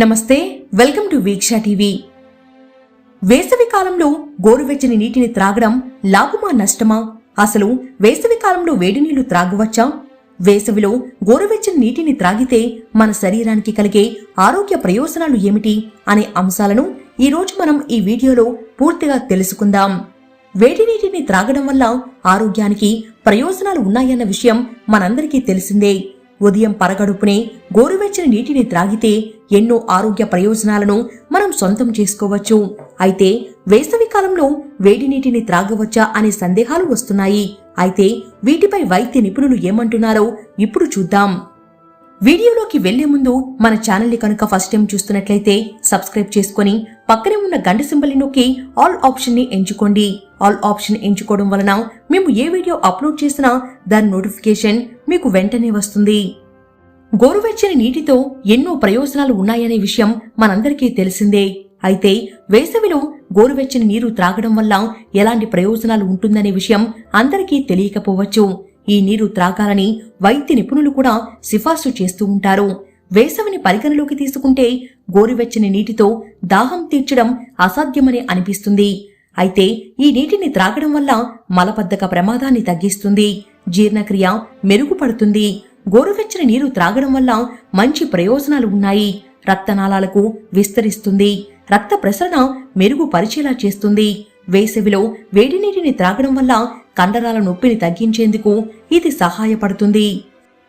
నమస్తే welcome to వీక్షా TV. వేసవి కాలంలో గోరువెచ్చని నీటిని త్రాగడం లాభమా నష్టమా? అసలు వేసవి కాలంలో వేడి నీళ్ళు త్రాగవచ్చా? వేసవిలో గోరువెచ్చని నీటిని త్రాగితే మన శరీరానికి కలిగే ఆరోగ్య ప్రయోజనాలు ఏమిటి అనే అంశాలను ఈ రోజు మనం ఈ వీడియోలో పూర్తిగా తెలుసుకుందాం. వేడి నీటిని త్రాగడం వల్ల ఆరోగ్యానికి ప్రయోజనాలు ఉన్నాయన్న విషయం మనందరికీ తెలిసిందే. ఉదయం పరగడుపునే గోరువెచ్చని నీటిని త్రాగితే ఎన్నో ఆరోగ్య ప్రయోజనాలను మనం సొంతం చేసుకోవచ్చు. అయితే వేసవి కాలంలో వేడి నీటిని త్రాగవచ్చా అనే సందేహాలు వస్తున్నాయి. అయితే వీటిపై వైద్య నిపుణులు ఏమంటున్నారో ఇప్పుడు చూద్దాం. వీడియోలోకి వెళ్ళే ముందు మన ఛానల్ని కనుక ఫస్ట్ టైం చూస్తున్నట్లయితే సబ్స్క్రైబ్ చేసుకుని పక్కనే ఉన్న గంట సింబల్ నొక్కి ఆల్ ఆప్షన్ని ఎంచుకోండి. ఆల్ ఆప్షన్ ఎంచుకోవడం వలన మేము ఏ వీడియో అప్లోడ్ చేసినా దాని నోటిఫికేషన్ మీకు వెంటనే వస్తుంది. గోరువెచ్చని నీటితో ఎన్నో ప్రయోజనాలు ఉన్నాయనే విషయం మనందరికీ తెలిసిందే. అయితే వేసవిలో గోరువెచ్చని నీరు త్రాగడం వల్ల ఎలాంటి ప్రయోజనాలు ఉంటుందనే విషయం అందరికీ తెలియకపోవచ్చు. ఈ నీరు త్రాగాలని వైద్య నిపుణులు కూడా సిఫార్సు చేస్తూ ఉంటారు. వేసవిని పరిగణలోకి తీసుకుంటే గోరువెచ్చని నీటితో దాహం తీర్చడం అసాధ్యమని అనిపిస్తుంది. అయితే ఈ నీటిని త్రాగడం వల్ల మలబద్ధక ప్రమాదాన్ని తగ్గిస్తుంది. జీర్ణక్రియ మెరుగుపడుతుంది. గోరువెచ్చని నీరు త్రాగడం వల్ల మంచి ప్రయోజనాలు ఉన్నాయి. రక్తనాళాలకు విస్తరిస్తుంది. రక్త ప్రసరణ మెరుగుపరిచేలా చేస్తుంది. వేసవిలో వేడి నీటిని త్రాగడం వల్ల కండరాల నొప్పిని తగ్గించేందుకు ఇది సహాయపడుతుంది.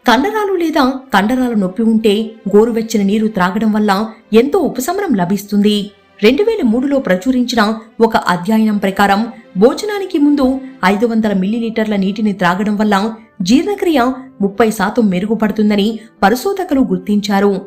కండరాలు లేదా కండరాల నొప్పి ఉంటే గోరువెచ్చని నీరు త్రాగడం వల్ల ఎంతో ఉపశమనం లభిస్తుంది. రెండు వేల మూడులో ప్రచురించిన ఒక అధ్యయనం ప్రకారం భోజనానికి ముందు ఐదు వందల మిల్లీలీటర్ల నీటిని త్రాగడం వల్ల జీర్ణక్రియ ముప్పై శాతం మెరుగుపడుతుందని పరిశోధకులు గుర్తించారు.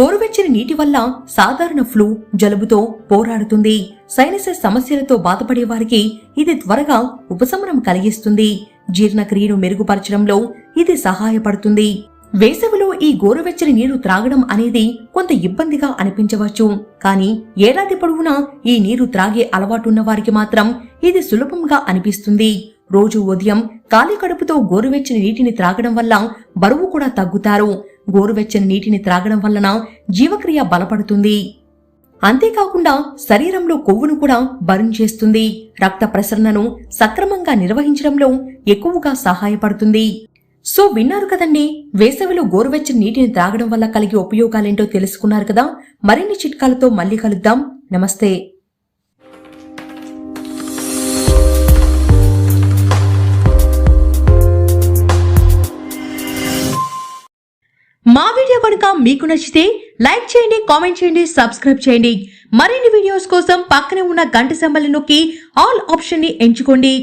గోరువెచ్చని నీటి వల్ల సాధారణ ఫ్లూ జలుబుతో పోరాడుతుంది. సైనసెస్ సమస్యలతో బాధపడే వారికి ఇది త్వరగా ఉపశమనం కలిగిస్తుంది. జీర్ణక్రియను మెరుగుపరచడంలో ఇది సహాయపడుతుంది. వేసవిలో ఈ గోరువెచ్చని నీరు త్రాగడం అనేది కొంత ఇబ్బందిగా అనిపించవచ్చు. కానీ ఏడాది పొడవునా ఈ నీరు త్రాగే అలవాటున్న వారికి మాత్రం ఇది సులభంగా అనిపిస్తుంది. రోజు ఉదయం ఖాళీ కడుపుతో గోరువెచ్చని నీటిని త్రాగడం వల్ల బరువు కూడా తగ్గుతారు. గోరువెచ్చని నీటిని త్రాగడం వలన జీవక్రియ బలపడుతుంది. అంతేకాకుండా శరీరంలో కొవ్వును కూడా బర్న్ చేస్తుంది. రక్త ప్రసరణను సక్రమంగా నిర్వహించడంలో ఎక్కువగా సహాయపడుతుంది. సో విన్నారు కదండి వేసవిలో గోరువెచ్చని నీటిని త్రాగడం వల్ల కలిగే ఉపయోగాలేంటో తెలుసుకున్నారు కదా? మరిన్ని చిట్కాలతో మళ్ళీ కలుద్దాం. నమస్తే. మా వీడియో కనుక మీకు నచ్చితే లైక్ చేయండి కామెంట్ చేయండి సబ్స్క్రైబ్ చేయండి. మరిన్ని వీడియోస్ కోసం పక్కనే ఉన్న గంట సింబల్ నొక్కి ఆల్ ఆప్షన్ని ఎంచుకోండి.